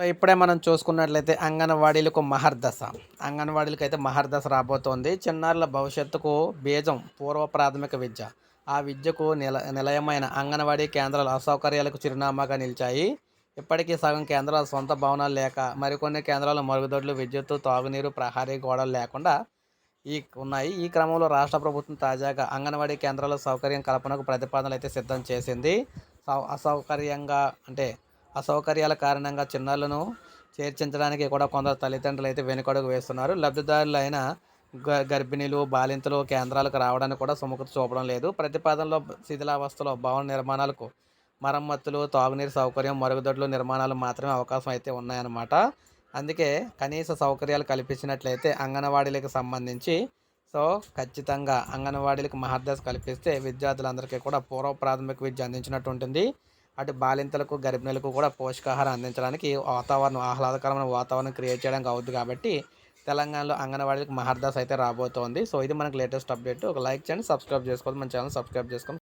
So ఇప్పుడే మనం చూసుకున్నట్లయితే అంగన్వాడీలకు మహర్దశ. అంగన్వాడీలకు అయితే మహర్దశ రాబోతోంది. చిన్నారుల భవిష్యత్తుకు బీజం పూర్వ ప్రాథమిక విద్య. ఆ విద్యకు నిల నిలయమైన అంగన్వాడీ కేంద్రాలు అసౌకర్యాలకు చిరునామాగా నిలిచాయి. ఇప్పటికీ సగం కేంద్రాలు సొంత భవనాలు లేక మరికొన్ని కేంద్రాలు మరుగుదొడ్లు విద్యుత్తు తాగునీరు ప్రహారీ గోడలు లేకుండా ఈ ఉన్నాయి. ఈ క్రమంలో రాష్ట్ర ప్రభుత్వం తాజాగా అంగన్వాడీ కేంద్రాల సౌకర్యం కల్పనకు ప్రతిపాదనలు అయితే సిద్ధం చేసింది. సౌ- అసౌకర్యంగా అంటే అసౌకర్యాల కారణంగా చిన్నారులను చేర్చించడానికి కూడా కొందరు తల్లిదండ్రులు అయితే వెనుకడుగు వేస్తున్నారు. లబ్ధిదారులైన గ గర్భిణీలు బాలింతలు కేంద్రాలకు రావడానికి కూడా సుముఖత చూపడం లేదు. ప్రతిపాదనలో శిథిలావస్థలో భవన నిర్మాణాలకు మరమ్మతులు తాగునీరు సౌకర్యం మరుగుదొడ్లు నిర్మాణాలు మాత్రమే అవకాశం అయితే ఉన్నాయన్నమాట. అందుకే కనీస సౌకర్యాలు కల్పించినట్లయితే అంగన్వాడీలకు సంబంధించి సో ఖచ్చితంగా అంగన్వాడీలకు మహర్దశ కల్పిస్తే విద్యార్థులందరికీ కూడా పూర్వ ప్రాథమిక విద్య అందించినట్టు ఉంటుంది. అటు బాలింతలకు గర్భిణులకు కూడా పోషకాహారం అందించడానికి వాతావరణం ఆహ్లాదకరమైన వాతావరణం క్రియేట్ చేయడానికి అవుతుంది కాబట్టి తెలంగాణలో అంగన్వాడీలకు మహర్దాస్ అయితే రాబోతోంది. సో ఇది మనకు లేటెస్ట్ అప్డేట్ ఒక లైక్ చేయండి సబ్స్క్రైబ్ చేసుకోవాలి మన ఛానల్ సబ్స్క్రైబ్ చేసుకోండి.